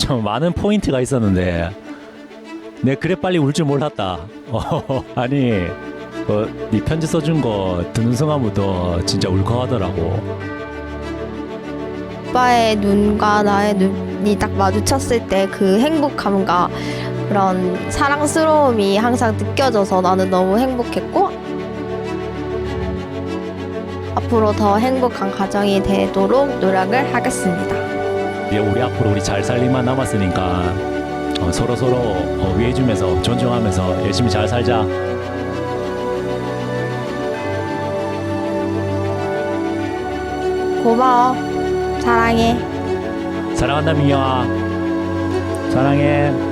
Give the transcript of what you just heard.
좀 많은 포인트가 있었는데 내 그래 빨리 울 줄 몰랐다. 어, 아니 그, 네 편지 써준 거 듣는 순간부터 진짜 울컥하더라고. 오빠의 눈과 나의 눈이 딱 마주쳤을 때 그 행복함과 그런 사랑스러움이 항상 느껴져서 나는 너무 행복했고 앞으로 더 행복한 가정이 되도록 노력을 하겠습니다. 이제 우리 앞으로 우리 잘살 일만 남았으니까 어, 서로 서로 어, 위해주면서 존중하면서 열심히 잘 살자. 고마워. 사랑해. 사랑한다 민영아. 사랑해.